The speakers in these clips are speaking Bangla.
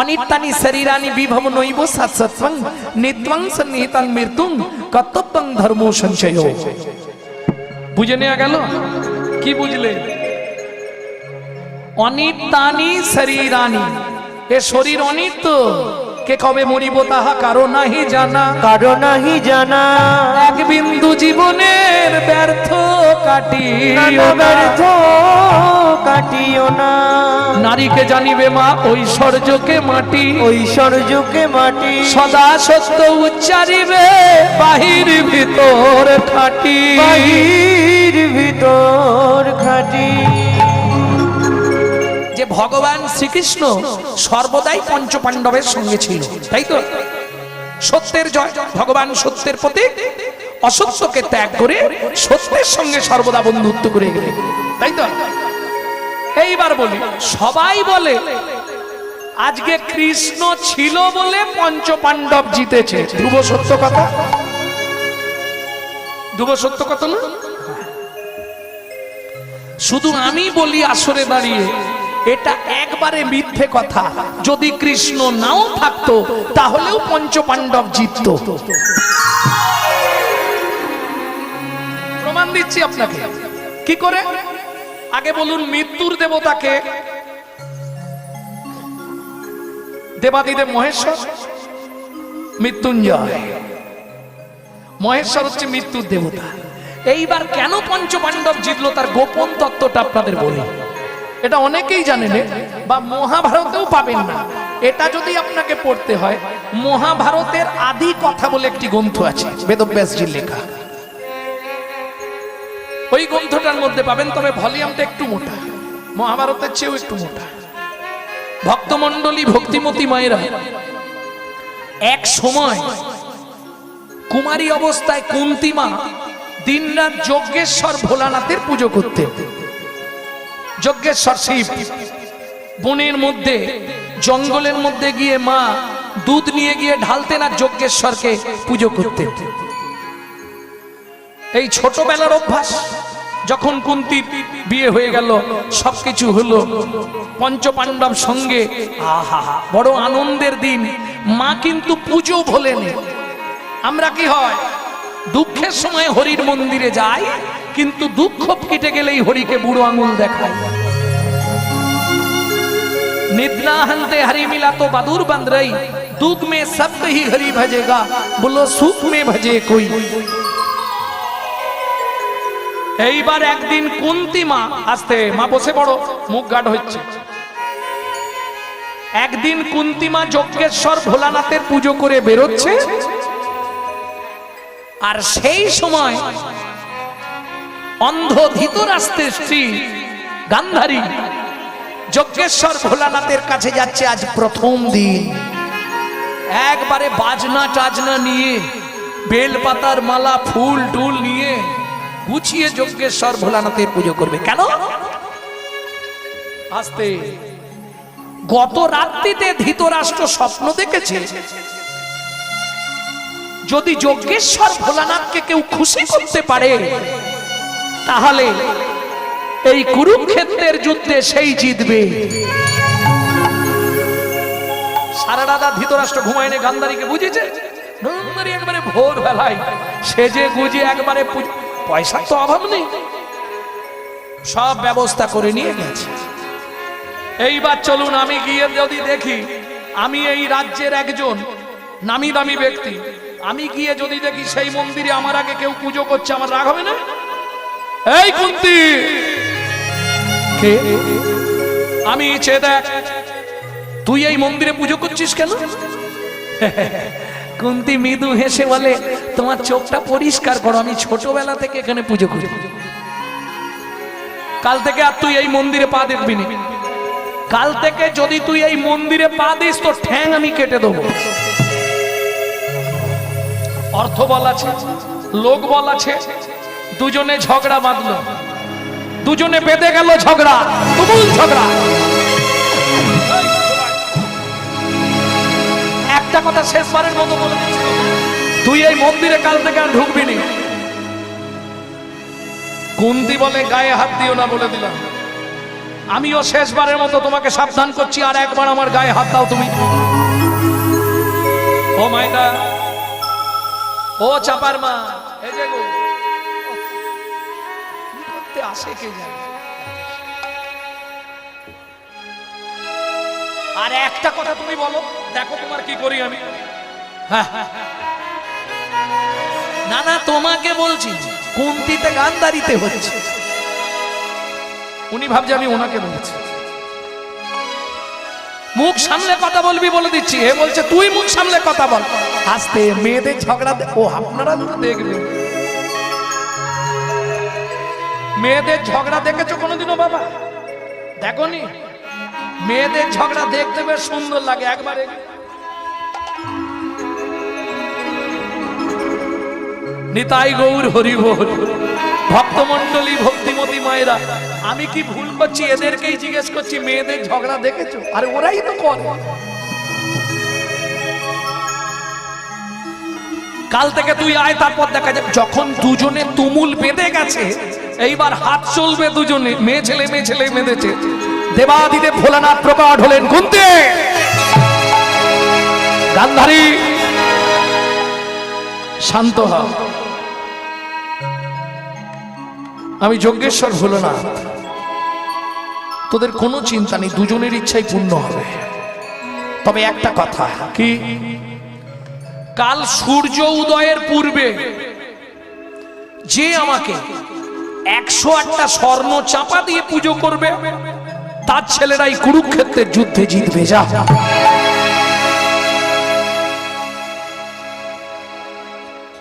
অনিত্যানি শরীরানি বিভব নৈব সৎসৎং নিত্বং সন্নিহিতাং মৃত্যুং, কর্তব্যং ধর্ম সঞ্চয়। বুঝে নেওয়া গেল? কি বুঝলে? অনিত্যানি শরীরানি, এ শরীর অনিত্য। কে কবে মরিব তাহা কারও নাহি জানা। কারও নাহি জানা। এক বিন্দু জীবনের ব্যর্থ কাটি ব্যর্থ কাটিও না। নারীকে জানিবে মা ঐশ্বর্যকে মাটি। ঐশ্বর্যকে মাটি। সদা সত্য উচ্চারিবে বাহির ভিতর খাটি। বাহির ভিতর খাটি। ভগবান শ্রীকৃষ্ণ সর্বদাই পঞ্চপাণ্ডবের সঙ্গে ছিল, তাই তো? সত্যের জয়, ভগবান সত্যের প্রতি অসত্যকে ত্যাগ করে সত্যের সঙ্গে সর্বদা বন্ধুত্ব করে গেলেন, তাই তো? এইবার বলি, সবাই বলে, আজকে কৃষ্ণ ছিল বলে পঞ্চপাণ্ডব জিতেছে। ধ্রুব সত্য কথা? ধ্রুব সত্য কথা না? শুধু আমি বলি আসরে দাঁড়িয়ে এটা একবারে মিথ্যে কথা। যদি কৃষ্ণ নাও থাকতো, তাহলেও পঞ্চপাণ্ডব জিতত। প্রমাণ দিচ্ছি আপনাকে। কি করে? আগে বলুন মৃত্যুর দেবতাকে। দেবাদিদেব মহেশ্বর, মৃত্যুঞ্জয়। মহেশ্বর হচ্ছে মৃত্যুর দেবতা। এইবার কেন পঞ্চপাণ্ডব জিতলো তার গোপন তত্ত্বটা আপনাদের বলি। এটা অনেকেই জানেন বা মহাভারতেও পাবেন না। এটা যদি আপনাকে পড়তে হয়, মহাভারতের আদি কথা বলে একটি গ্রন্থ আছে, বেদব্যাসজির লেখা। ওই গ্রন্থটার মধ্যে পাবেন, তবে ভলিউমটা একটু মোটা। মহাভারতের চেয়েও একটু মোটা। ভক্তমণ্ডলী ভক্তিমতী মায়েরা, এক সময় কুমারী অবস্থায় কুন্তিমা দিনরাত যজ্ঞেশ্বর ভোলানাথের পুজো করতেন। যজ্ঞেশ্বর শিব। বনের মধ্যে, জঙ্গলের মধ্যে গিয়ে মা দুধ নিয়ে গিয়ে ঢালতেন আর যজ্ঞেশ্বরকে পুজো করতেন। এই ছোটবেলার অভ্যাস, যখন কুন্তি বিয়ে হয়ে গেল, সবকিছু হলো পঞ্চপাণ্ডব সঙ্গে, আহা, বড় আনন্দের দিন। মা কিন্তু পুজো ভোলেন। আমরা কি হয়, দুঃখের সময় হরির মন্দিরে যাই কিন্তু দুঃখ কেটে গেলেই হরিকে বুড়ো আঙুল দেখায় निद्रा हंते हरि मिला तो बदूर बंद रही दुख में सब ही हरि भजेगा बोलो सुख में भजे कोई এইবার একদিন কুন্তি মা আসতে মা বসে পড়ো মুখ গাঢ় হচ্ছে একদিন কুন্তি মা যজ্ঞেশ্বর ভোলানাথের পুজো করে বেরোচ্ছে আর সেই সময় অন্ধ ধৃতরাষ্ট্রের স্ত্রী, গান্ধারী। যজ্ঞেশ্বর ভোলানাথের কাছে যাচ্ছে আজ প্রথম দিন। একবারে বাজনা টাজনা নিয়ে, বেলপাতার মালা, ফুল টুল নিয়ে গুছিয়ে যজ্ঞেশ্বর ভোলানাথের পুজো করবে। কেন? আসতে, গত রাত্রিতে ধৃতরাষ্ট্র স্বপ্ন দেখেছে। যদি যজ্ঞেশ্বর ভোলানাথকে কেউ খুশি করতে পারে তাহলে এই কুরুক্ষেত্রের যুদ্ধে সেই জিতবে। সারা ধৃতরাষ্ট্র ঘুমায়নি, গান্ধারীকে বুঝেছে? গান্ধারী একবারে ভোর বেলায় সেজে গুজে একবারে পয়সার তো অভাব নেই। সব ব্যবস্থা করে নিয়ে গেছে। এইবার চলুন, আমি গিয়ে যদি দেখি, আমি এই রাজ্যের একজন নামি দামি ব্যক্তি। আমি গিয়ে যদি দেখি সেই মন্দিরে আমার আগে কেউ পুজো করছে, আমার রাগ হবে না? এই কুন্তি! কে? আমি চেয়ে দেখ তুই এই মন্দিরে পুজো করছিস কেন? কুন্তি মৃদু হেসে বলে তোমার চোখটা পরিষ্কার করো আমি ছোটবেলা থেকে এখানে পুজো করি। কাল থেকে আর তুই এই মন্দিরে পা দেখবি না। কাল থেকে যদি তুই এই মন্দিরে পা দিস তো ঠ্যাং আমি কেটে দেবো। অর্থ বল আছে লোক বল আছে দুজনে ঝগড়া বাঁধলো। দুজনে বেঁধে গেল ঝগড়া, তুমুল ঝগড়া। একটা কথা শেষবারের মতো বলে তুই এই মন্দিরে কাল থেকে আর ঢুকবি নি। কুন্তি বলে গায়ে হাত দিও না বলে দিলাম। আমিও শেষবারের মতো তোমাকে সাবধান করছি, আর একবার আমার গায়ে হাত দাও তুমি। ও মাইটা ও চাপার মা, এই যে গো। আর একটা কথা তুমি বলো, দেখো তোমার কি করি আমি। হ্যাঁ। না না, তোমাকে বলছি, কুন্তিতে গান্ধারিতে হচ্ছে। উনি ভাবছে আমি ওনাকে বলছি। মুখ সামলে কথা বলবি বলে দিচ্ছি, এ বলছে, তুই মুখ সামলে কথা বল। আস্তে, মেয়েদের ঝগড়া ও, আপনারা দেখবেন। মেয়েদের ঝগড়া দেখেছ কোনোদিনও বাবা? দেখনি? মেয়েদের ঝগড়া দেখতে বেশ সুন্দর লাগে একবারে। নিতাই গৌর হরি বল ভক্তমন্ডলী ভক্তিমতী মায়েরা, আমি কি ভুল করছি? এদেরকেই জিজ্ঞেস করছি, মেয়েদের ঝগড়া দেখেছ? আরে ওরাই তো করে। কাল থেকে তুই আয়, তারপর দেখা যাবে। যখন দুজনে তুমুল বেঁধে গেছে এইবার হাত চলবে দুজনে মেয়ে ছেলে মেয়ে ছেলে বেঁধেছে। দেবাদিদেব ভোলানাথ প্রকট হলেন গুনতে। গান্ধারী শান্ত হ। আমি যজ্ঞেশ্বর ভোলানাথ। তোদের কোনো চিন্তা নেই দুজনের ইচ্ছাই পূর্ণ হবে। তবে একটা কথা কি? কাল সূর্য উদয়ের পূর্বে যে আমাকে একশো আটটা স্বর্ণ চাপা দিয়ে পুজো করবে। তার ছেলেরাই কুরুক্ষেত্রের যুদ্ধে জিতবে, যা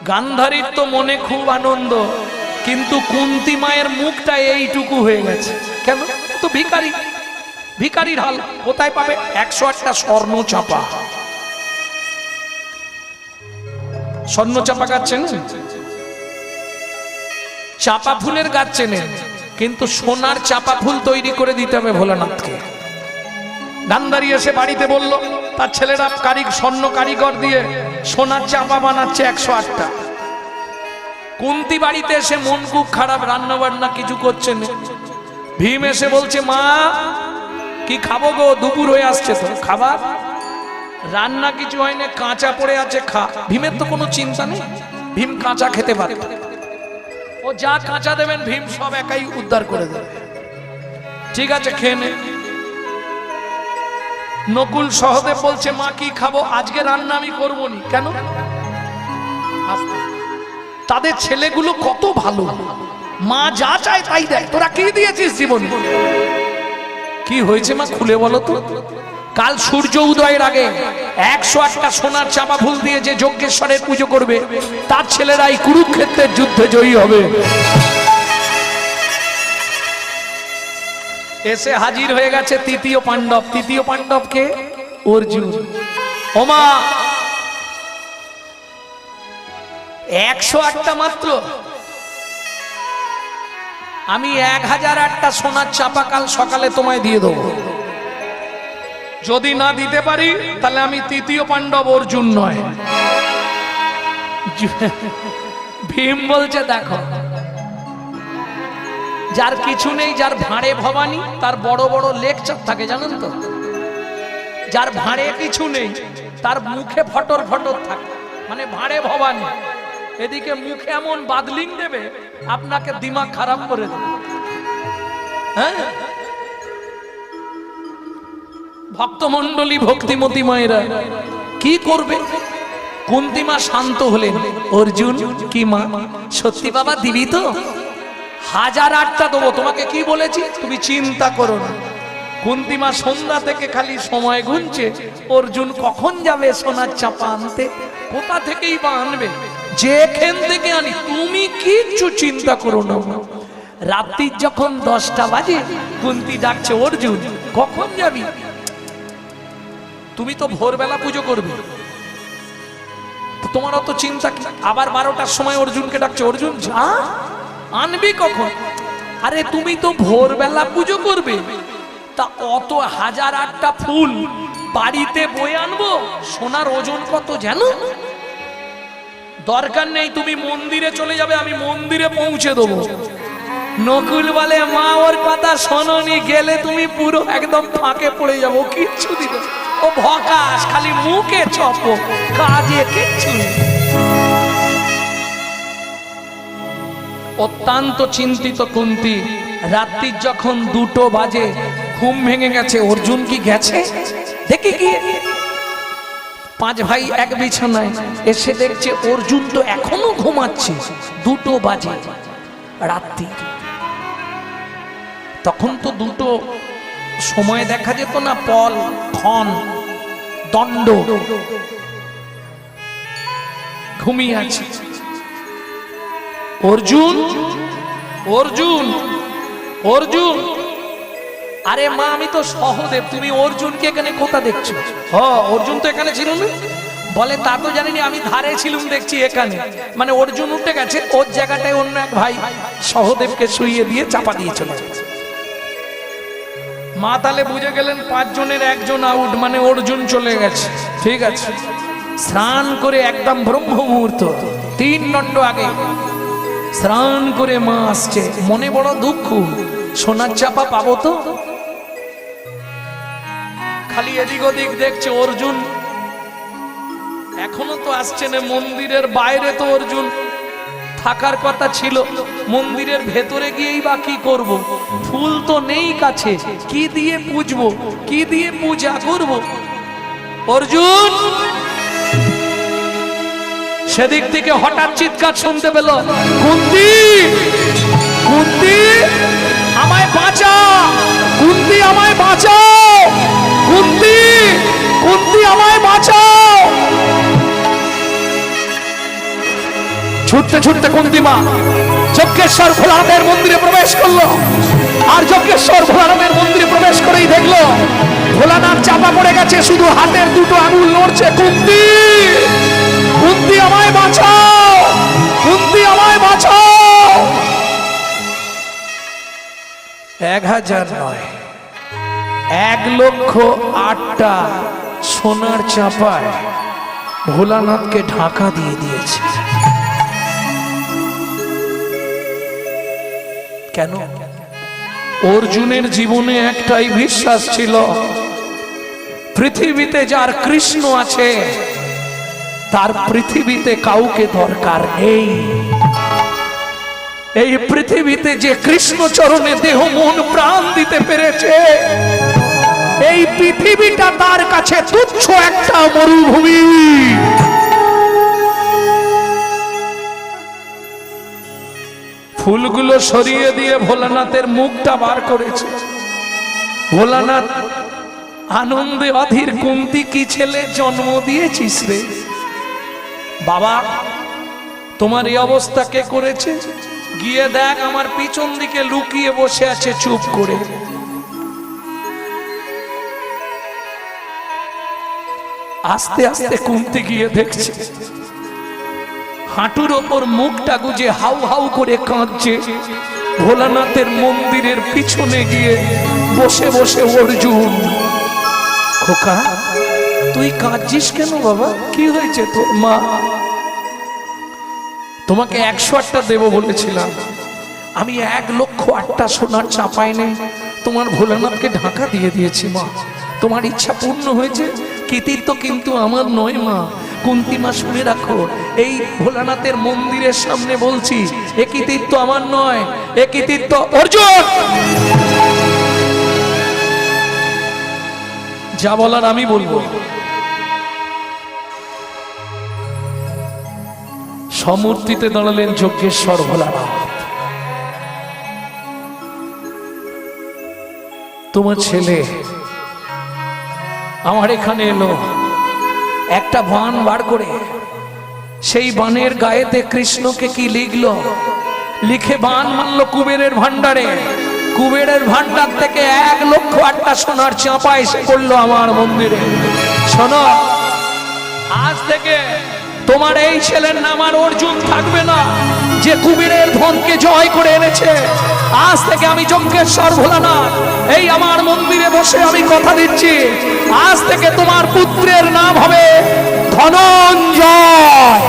গান্ধারীর তো মনে খুব আনন্দ, কিন্তু কুন্তি মায়ের মুখটা এইটুকু হয়ে গেছে। কেন? তো ভিকারি ভিকারির হাল কোথায় পাবে? একশো আটটা স্বর্ণ চাপা। স্বর্ণ চাপা চেনেন চাপা ফুলের গাছ চেনেন কিন্তু সোনার চাপা ফুল তৈরি করে দিতে হবে ভোলানাথকে। গান্ধারী এসে বাড়িতে বলল, তার ছেলেরা কারিগ, স্বর্ণ কারিগর দিয়ে সোনার চাপা বানাচ্ছে একশো আটটা। কুন্তি বাড়িতে এসে মন খুব খারাপ রান্না বান্না কিছু করছে না। ভীম এসে বলছে, মা, কি খাব গো? দুপুর হয়ে আসছে তো, খাবার? রান্না কিছু হয় না কাঁচা পড়ে আছে, খা। ভীমের তো কোনো চিন্তা নেই। ভীম কাঁচা খেতে পারে ও যা কাঁচা দেবেন, ভীম সব একাই উদ্ধার করে দেবে। ঠিক আছে, খেয়ে নে। নকুল সহদেব বলছে, মা, কি খাব? আজকে রান্না আমি করব নি। কেন? তাদের ছেলেগুলো কত ভালো। মা যা চায় তাই দেয়। তোরা কি দিয়েছিস জীবন? কি হয়েছে মা, খুলে বলো তো। কাল সূর্য উদয়ের আগে একশো আটটা সোনার চাপা ফুল দিয়ে যে যজ্ঞেশ্বরের পুজো করবে, তার ছেলেরাই কুরুক্ষেত্রের যুদ্ধে জয়ী হবে। এসে হাজির হয়ে গেছে তৃতীয় পাণ্ডব। তৃতীয় পাণ্ডবকে অর্জুন। ওমা! একশো আটটা মাত্র। আমি এক হাজার আটটা সোনার চাপা কাল সকালে তোমায় দিয়ে দেবো। যদি না দিতে পারি, তাহলে আমি তৃতীয় পাণ্ডব অর্জুন নয়। ভীম বলছে, দেখো, যার কিছু নেই, যার ভাঁড়ে ভবানী, তার বড় বড় লেকচার থাকে, জানেন তো? যার ভাঁড়ে কিছু নেই, তার মুখে ফটর ফটর থাকে মানে ভাঁড়ে ভবানী। এদিকে মুখে এমন বাদলিং দেবে, আপনাকে দিমাগ খারাপ করে দেবে। হ্যাঁ? ভক্তমন্ডলী ভক্তিমতী মায়েরা, কি করবে? কুন্তিমা শান্ত হলেন। অর্জুন, কি মা? সত্যি বাবা, দিবি তো? হাজার আটটা দেবো, তোমাকে কি বলেছি? তুমি চিন্তা করো না। কুন্তিমা সন্ধ্যা থেকে খালি সময় গুনছে। অর্জুন কখন যাবে সোনার চাপা আনতে? কোথা থেকেই বা আনবে? যেখান থেকে আনি, তুমি কিচ্ছু চিন্তা করো না। মা। রাত্রির যখন দশটা বাজে, কুন্তি ডাকছে, অর্জুন, কখন যাবি? তুমি তো ভোরবেলা পুজো করবে। তোমার অত চিন্তা? আবার বারোটার সময় অর্জুনকে ডাকছে, অর্জুন, যা, আনবি কখন? আরে, তুমি তো ভোরবেলা পুজো করবে। তা অত হাজার আটটা ফুল বাড়িতে বয়ে আনব? সোনার ওজন কত জানো দরকার নেই, তুমি মন্দিরে চলে যাবে, আমি মন্দিরে পৌঁছে দেবো। নকুল বলে, মা, ওর কথা শোনোনি, গেলে তুমি পুরো একদম ফাঁকে পড়ে যাব কিচ্ছু দিবে ও ভকাস, খালি মুখে চপ, কাজে কিচ্ছু অত্যন্ত চিন্তিত কুন্তি রাত্রির যখন দুটো বাজে, ঘুম ভেঙে গেছে, অর্জুন কি গেছে? দেখি কি। পাঁচ ভাই এক বিছানায় এসে দেখছে অর্জুন তো এখনও ঘুমাচ্ছে, দুটো বাজে রাত্রি। তখন তো দুটো সময় দেখা যেত না, পল, ক্ষণ, দণ্ড। ঘুমিয়ে আছে। অর্জুন অর্জুন অর্জুন। আরে মা, আমি তো সহদেব, তুমি অর্জুনকে এখানে কোথা দেখছ? হ, অর্জুন তো এখানে ছিল না? বলে, তা তো জানিনি, আমি ধারে ছিলুম, দেখছি এখানে। মানে অর্জুন উঠে গেছে, ওর জায়গাটায় অন্য এক ভাই সহদেবকে শুইয়ে দিয়ে চাপা দিয়ে চলে মা তাহলে বুঝে গেলেন পাঁচজনের একজন আউট মানে অর্জুন চলে গেছে। ঠিক আছে। স্নান করে একদম ব্রহ্ম মুহূর্ত, তিন দণ্ড আগে। স্নান করে মা আসছে। মনে বড় দুঃখ। সোনার চাপা পাবো তো? খালি এদিক ওদিক দেখছে অর্জুন। এখনও তো আসছে না, মন্দিরের বাইরে তো অর্জুন। থাকার কথা ছিল। মন্দিরের ভেতরে গিয়েই বা কি করব? ফুল তো নেই কাছে। কি দিয়ে পুজবো? কি দিয়ে পূজা করব? অর্জুন! সেদিক থেকে হঠাৎ চিৎকার শুনতে পেল, কুন্তি! কুন্তি! আমায় বাঁচা! কুন্তি আমায় বাঁচাও! কুন্তি! কুন্তি আমায় বাঁচাও! ছুটতে ছুটতে কুন্তিমা যজ্ঞেশ্বর ভোলানাথের মন্দিরে প্রবেশ করল। আর যজ্ঞেশ্বর ভোলানাথের মন্দিরে প্রবেশ করেই দেখল, ভোলানাথ চাপা পড়ে গেছে, শুধু হাতের দুটো আঙুল নড়ছে, কুন্তি! কুন্তি, আমায় বাঁচাও! কুন্তি, আমায় বাঁচাও! এক হাজার নয়, এক লক্ষ আটটা সোনার চাপায় ভোলানাথকে ঢাকা দিয়ে দিয়েছে। কেন? অর্জুনের জীবনে একটাই বিশ্বাস ছিল, পৃথিবীতে যার কৃষ্ণ আছে, তার পৃথিবীতে কাউকে দরকার নেই। এই পৃথিবীতে যে কৃষ্ণ চরণে দেহ, মন, প্রাণ দিতে পেরেছে, এই পৃথিবীটা তার কাছে তুচ্ছ একটা মরুভূমি। ফুলগুলো সরিয়ে দিয়ে ভোলানাথের মুখটা বার করেছে। ভোলানাথ, আনন্দে অধীর কুমতি কি ছেলে জন্ম দিয়েছিস রে? বাবা, তোমার এই অবস্থা কে করেছে? গিয়ে দেখ, আমার পিছন দিকে লুকিয়ে বসে আছে চুপ করে। আস্তে আস্তে কুন্তি গিয়ে দেখছে। হাঁটুর ওপর মুখটা গুজে হাউ হাউ করে কাঁদছে। ভোলানাথের মন্দিরের পিছনে গিয়ে বসে বসে অর্জুন, খোকা, তুই কাঁদছিস কেন বাবা? কি হয়েছে তোর মা? তোমাকে একশো আটটা দেবো বলেছিলাম। আমি এক লক্ষ আটটা সোনার চাপাই নেই তোমার ভোলানাথকে ঢাকা দিয়ে দিয়েছি মা। তোমার ইচ্ছা পূর্ণ হয়েছে, কৃতিত্ব কিন্তু আমার নয় মা। কুন্তি মা শুনে রাখো, এই ভোলানাথের মন্দিরের সামনে বলছি এ কৃতিত্ব আমার নয় এ কৃতিত্ব অর্জুন! যা বলার আমি বলব। সমূর্তিতে দাঁড়ালেন যজ্ঞেশ্বর ভোলানাথ। তোমার ছেলে আমার এখানে এলো। একটা বান বার করে সেই বানের গায়েতে কৃষ্ণকে কি লিখলো? লিখে বান মারলো কুবেরের ভান্ডারে কুবেরের ভান্ডার থেকে এক লক্ষ আটটা সোনার চাপা এসে করল আমার মন্দিরে। শোনো, আজ থেকে তোমার এই ছেলের নাম আর অর্জুন থাকবে না, যে কুবেরের ধনকে জয় করে এনেছে। আজ থেকে আমি যজ্ঞেশ্বর ভোলানাথ। এই আমার মন্দিরে বসে আমি কথা দিচ্ছি। আজ থেকে তোমার পুত্রের নাম হবে ধনঞ্জয়।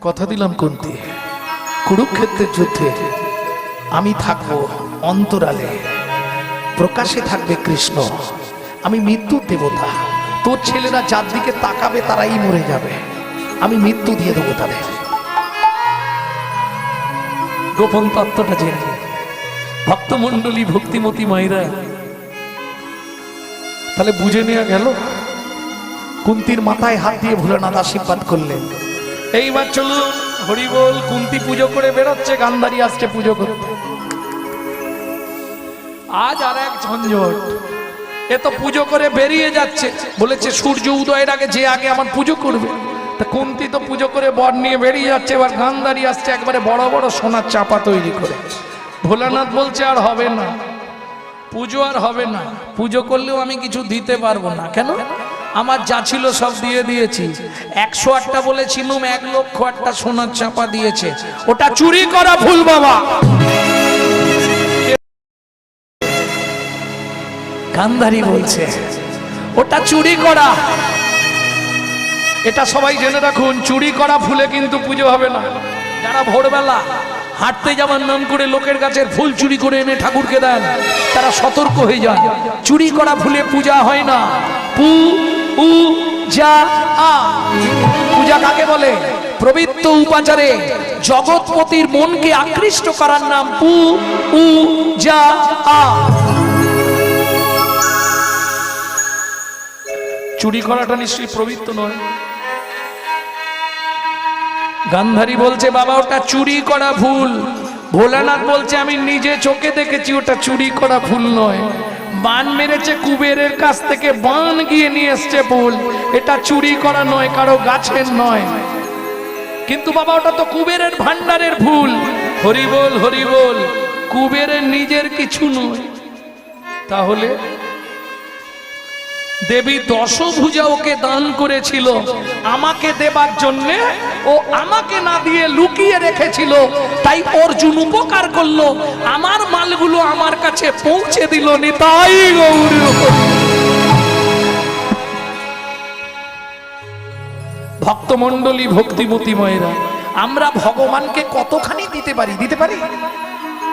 কথা দিলাম কুন্তি। কুরুক্ষেত্রের যুদ্ধে আমি থাকব অন্তরালে। প্রকাশে থাকবে কৃষ্ণ। আমি মৃত্যুর দেবতা। তোর ছেলেরা যার তাকাবে তারাই মরে যাবে। আমি মৃত্যু দিয়ে দেবো তাদের। গোপন তত্ত্বটা জেনে ভক্তমণ্ডলী ভক্তিমতী মায়েরা তাহলে বুঝে নেওয়া গেল? কুন্তির মাথায় হাত দিয়ে ভোলানাথ আশীর্বাদ করলেন। এইবার চলুন হরিবল কুন্তি পুজো করে বেরোচ্ছে গান্ধারী আসছে পুজো করতে। আজ আর এক ঝঞ্ঝট। এ তো পুজো করে বেরিয়ে যাচ্ছে। বলেছে সূর্য উদয়ের আগে যে আগে আমার পুজো করবে। তা কুন্তি তো পুজো করে বর নিয়ে বেরিয়ে যাচ্ছে, এবার গান্ধারী আসছে, একবারে বড় বড় সোনার চাপা তৈরি করে। ভোলানাথ বলছে, আর হবে না। পুজো আর হবে না। পুজো করলেও আমি কিছু দিতে পারব না। কেন? আমার যা ছিল সব দিয়ে দিয়েছি। একশো আটটা বলেছিলাম এক লক্ষ আটটা সোনার চাপা দিয়েছে। ওটা চুরি করা ভুল, বাবা। গান্ধারী বলছে, ওটা চুরি করা। এটা সবাই জেনে রাখুন, চুরি করা ফুলে কিন্তু পুজো হবে না। যারা ভোরবেলা হাঁটতে যাওয়ার নাম করে লোকের কাছে ফুল চুরি করে এনে ঠাকুরকে দেন, তারা সতর্ক হয়ে যান। চুরি করা ফুলে পূজা হয় না। পু, উ, যা, আ। পূজা কাকে বলে? পবিত্র উপাচারে জগৎপতির মনকে আকৃষ্ট করার নাম পু, উ, যা, আ। চুরি করাটা নিশ্চয়ই পবিত্র নয়। গান্ধারী বলছে, বাবা, ওটা চুরি করা ভুল। ভোলানাথ বলছে, আমি নিজে চোখে দেখেছি, ওটা চুরি করা ভুল নয়। বান মেরেছে কুবেরের কাছ থেকে, বান গিয়ে নিয়ে এসছে ভুল এটা চুরি করা নয়, কারও গাছের নয়। কিন্তু বাবা, ওটা তো কুবেরের ভান্ডারের ভুল। হরিবোল হরিবোল হরি কুবেরের নিজের কিছু নয়। তাহলে দেবী দশভুজা ওকে দান করেছিল। আমাকে দেবার জন্য ও আমাকে না দিয়ে লুকিয়ে রেখেছিল। তাই অর্জুন উপকার করল। আমার মালগুলো আমার কাছে পৌঁছে দিল নি, তাই গৌর। ভক্তমণ্ডলী, ভক্তিমতী ময়েরা, আমরা ভগবানকে কতখানি দিতে পারি? দিতে পারি?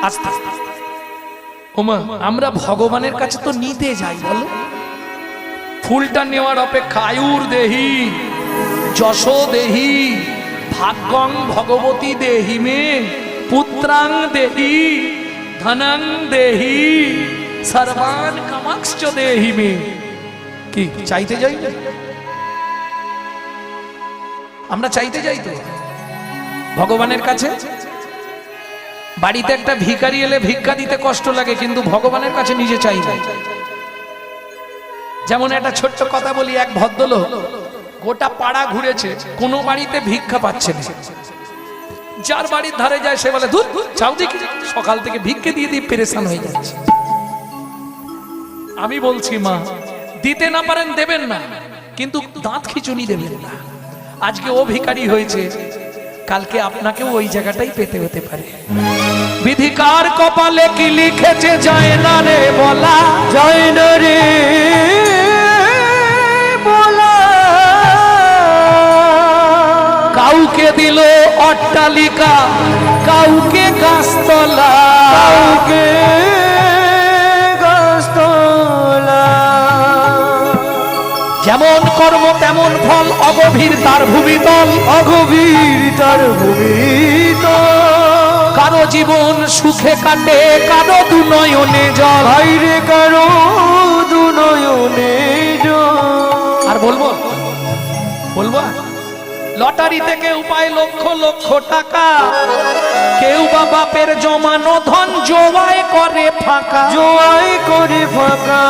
আস্তে আস্তে। ওমা, আমরা ভগবানের কাছে তো নিতে যাই, বলো। ফুলটা নেওয়ার অপেক্ষা আয়ুর দেহি, যশ দেহি, ভাগ্যং ভগবতী দেহি মে, পুত্রাং দেহি, ধনং দেহি, সর্বান কামাক্ষ দেহি মে। কি, চাইতে যাই? আমরা চাইতে যাই তো? ভগবানের কাছে? বাড়িতে একটা ভিখারি এলে ভিক্ষা দিতে কষ্ট লাগে, কিন্তু ভগবানের কাছে নিজে চাই না। যেমন একটা ছোট্ট কথা বলি, এক ভদ্রলোক গোটা পাড়া ঘুরেছে, কোনো বাড়িতে ভিক্ষা পাচ্ছে না। যার বাড়ির ধারে যায়, সে বলে, ধুর চাও দেখি। সকাল থেকে ভিক্ষে দিয়ে দিয়ে পেরেশান হয়ে যাচ্ছে। আমি বলছি, মা, দিতে না পারেন দেবেন না, কিন্তু দাঁত খিচুনি দেবেন না। আজকে ও ভিখারি হয়েছে, কালকে আপনাকেও ওই জায়গাটাই পেতে হতে পারে। বিধিকার কপালে কি লিখেছে, যায় না রে বলা জয় না রে। বলা। কাউকে দিল অট্টালিকা কাউকে গাছতলা। কাউকে গাছতলা। যেমন কর্ম তেমন ফল অগভীর তার ভূমিতল অগভীর তার ভূমিত কারও জীবন সুখে কাটে কারও দুনয়নে জল। বাইরে কারও দুনয়নে জল। বলব? বলব? লটারি থেকে উপায় লক্ষ লক্ষ টাকা। কেউ বা বাপের জমানো ধন জোয়ায় করে ফাঁকা। জোয়াই করে ফাঁকা।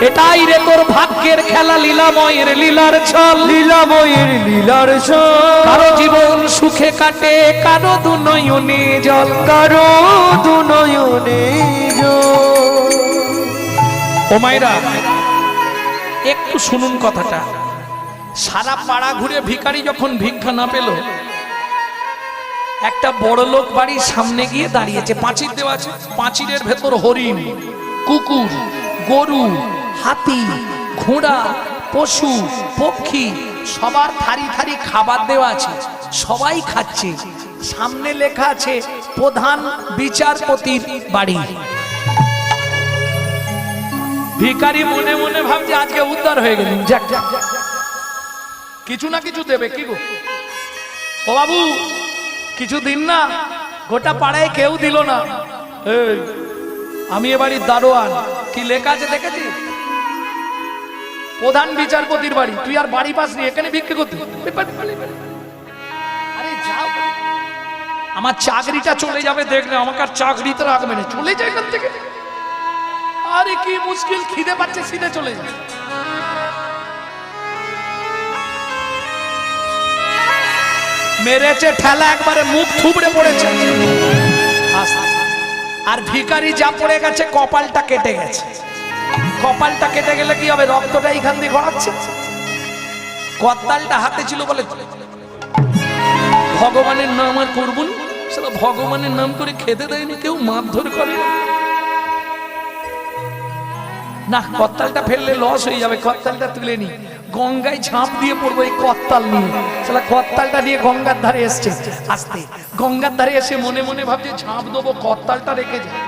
এটাই রে তোর ভাগ্যের খেলা লীলাময়ের লীলার ছল। লীলাময়ের লীলার সব কারও জীবন সুখে কাটে কারও দুনয়নে জল। কারও দুনয়নে জল। ও মায়েরা একটু শুনুন কথাটা। সারা পাড়া ঘুরে ভিখারি যখন ভিক্ষা না পেল, একটা বড় লোক বাড়ির সামনে গিয়ে দাঁড়িয়েছে। পাঁচির দেওয়া আছে, পাঁচিরের ভেতর হরিণ, কুকুর, গরু, হাতি, ঘোড়া, পশু, পক্ষী, সবার থারি থারি খাবার দেওয়া আছে, সবাই খাচ্ছে। সামনে লেখা আছে, প্রধান বিচারপতির বাড়ি। ভিখারি মনে মনে ভাবছে আজকে উদ্ধার হয়ে গেল। যাক। কিছু না কিছু দেবে কি গো? ও বাবু, কিছু দিন না, গোটা পাড়ায় কেউ দিল না। আমি এবাড়ির দারোয়ান। কি লেখা আছে দেখেছি প্রধান বিচারপতির বাড়ি। তুই আর বাড়ি পাস নি, এখানে বিক্রি করতে। আরে যাও। আমার চাকরিটা চলে যাবে, দেখলে আমাকে আর চাকরিতে রাখবে না। চলে যায় এখান থেকে। আরে কি মুশকিল, খিদে পাচ্ছে, সিধে চলে যায় মেরেছে ঠেলা, একবারে মুখ থুবড়ে পড়েছে। আর ভিখারি যা পড়ে গেছে, কপালটা কেটে গেছে। কপালটা কেটে গেলে কি হবে? রক্তটা এইখান দিয়ে গড়াচ্ছে? কত্তালটা হাতে ছিল বলে ভগবানের নাম আর করবুন সেটা ভগবানের নাম করে খেতে দেয়নি, কেউ মারধর করে না। না, কত্তালটা ফেললে লস হয়ে যাবে, কত্তালটা তুলে নি। গঙ্গায় ঝাঁপ দিয়ে পড়ব এই কত্তাল নিয়ে। সেটা কত্তালটা নিয়ে গঙ্গার ধারে এসছে, আস্তে। গঙ্গার ধারে এসে মনে মনে ভাবছে, ঝাঁপ দেবো, কত্তালটা রেখে যায়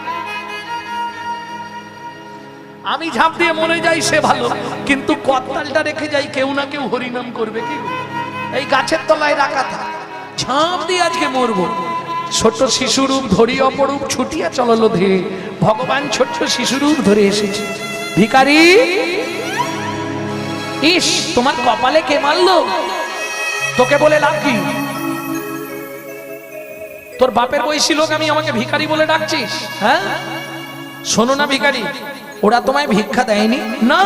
আমি ঝাঁপ দিয়ে মরে যাই, সে ভালো। কিন্তু কত্তালটা রেখে যাই, কেউ না কেউ হরিনাম করবে কি এই গাছের তলায় রাখা থাক। ঝাঁপ দিয়ে আজকে মরবো। ছোট্ট শিশুরূপ ধরি অপরূপ ছুটিয়া চলল ধীরে। ভগবান ছোট্ট শিশুরূপ ধরে এসেছে। ভিখারি? ইস, তোমার কপালে কে মারলো? তোকে বলে লাভ কি? তোর বাপের বয়সী লোক আমি আমাকে ভিখারি বলে ডাকছিস হ্যাঁ? শোনো না ভিখারি, ওরা তোমায় ভিক্ষা দেয়নি, না?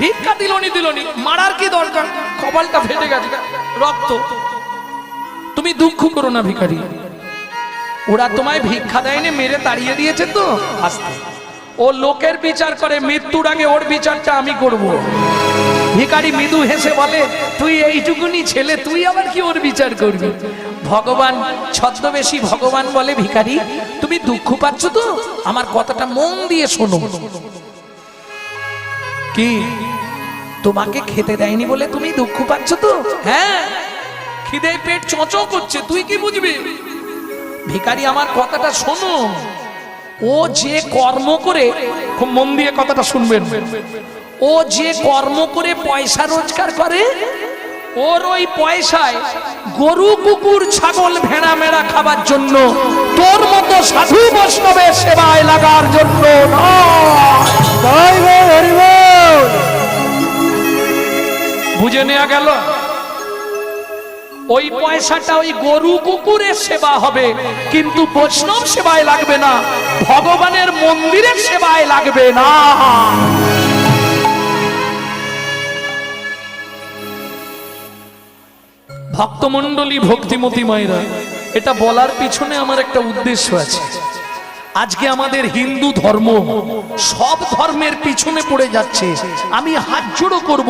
ভিক্ষা দিলনি দিলনি, মারার কি দরকার? কপালটা ফেটে গেছে, রক্ত। তুমি দুঃখ করো না ভিখারি। ওরা তোমায় ভিক্ষা দেয়নি, মেরে তাড়িয়ে দিয়েছে তো? আস্তে আস্তে। ও লোকের বিচার করে, মৃত্যুর আগে ওর বিচারটা আমি করব। ভিখারি মৃদু হেসে বলে, তুই এইটুকুনি ছেলে, তুই আবার কি ওর বিচার করবি? ভগবান, ছদ্মবেশী ভগবান বলে, ভিখারি, তুমি দুঃখ পাচ্ছ তো? আমার কথাটা মন দিয়ে শোনো। কি? তোমাকে খেতে দেয়নি বলে তুমি দুঃখ পাচ্ছ তো? হ্যাঁ খিদে পেট চঁচো করছে, তুই কি বুঝবি? ভিখারি, আমার কথাটা শোনো। ও যে কর্ম করে খুব মন দিয়ে কথাটা শুনবেন। ও যে কর্ম করে পয়সা রোজগার করে ওর ওই পয়সায় গরু কুকুর ছাগল ভেড়া মেড়া খাবার জন্য তোর মতো সাধু বৈষ্ণবের সেবায় লাগার জন্য বুঝে নেওয়া গেল? ওই পয়সাটা ওই গরু কুকুরের সেবা হবে। কিন্তু বৈষ্ণব সেবায় লাগবে না, ভগবানের মন্দিরের সেবায় লাগবে না। ভক্তমণ্ডলী ভক্তিমতী মায়েরা, এটা বলার পিছনে আমার একটা উদ্দেশ্য আছে। আজকে আমাদের হিন্দু ধর্ম সব ধর্মের পিছনে পড়ে যাচ্ছে। আমি হাত জোড়ো করব।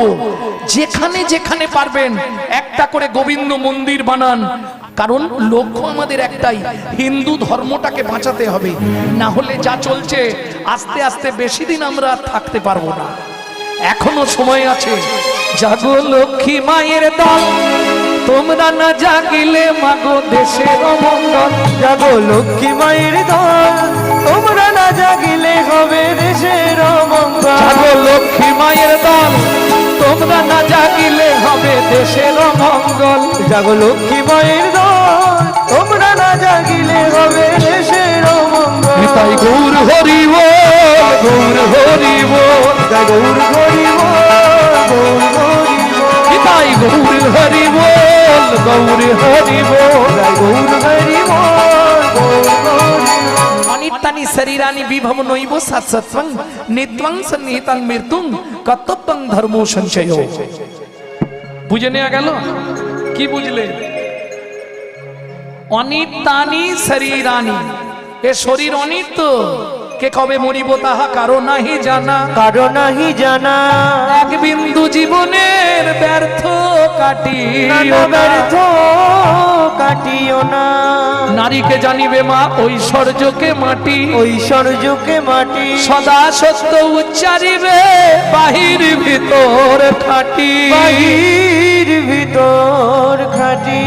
যেখানে যেখানে পারবেন একটা করে গোবিন্দ মন্দির বানান। কারণ লক্ষ্য আমাদের একটাই, হিন্দু ধর্মটাকে বাঁচাতে হবে। না হলে যা চলছে, আস্তে আস্তে বেশি দিন আমরা থাকতে পারব না। এখনও সময় আছে। জাগো লক্ষ্মী মায়ের দল, তোমরা না জাগিলে মাগো দেশের মঙ্গল জাগো লক্ষ্মী মায়ের দল, তোমরা না জাগিলে হবে দেশের মঙ্গল জাগো লক্ষ্মী মায়ের দল, তোমরা না জাগিলে হবে দেশের মঙ্গল জাগো লক্ষ্মী মায়ের দল, তোমরা না জাগিলে হবে দেশের তাই গৌর হরি গৌর হরি জয় গৌর হরিব হরিব তাই গৌর হরি গৌর হরি জয় গৌর হরিব। হরিব অনিত্যানি শরীরানি বিভব নৈব সৎসত্বং নিত্বং সন্নিহিতাং মৃত্যুং কর্তব্যং ধর্ম সঞ্চয়। বুঝে নেওয়া গেল? কি বুঝলে? অনিত্যানি শরীরানি এ শরীর অনিত্য। কে কবে মরিব তাহা কারও নাহি জানা। কারও নাহি জানা। এক বিন্দু জীবনের ব্যর্থ কাটি ব্যর্থ কাটিও না। নারীকে জানিবে মা ঐশ্বর্যকে মাটি। ঐশ্বর্যকে মাটি। সদা সত্য উচ্চারিবে বাহির ভিতর খাটি। বাহির ভিতর খাটি।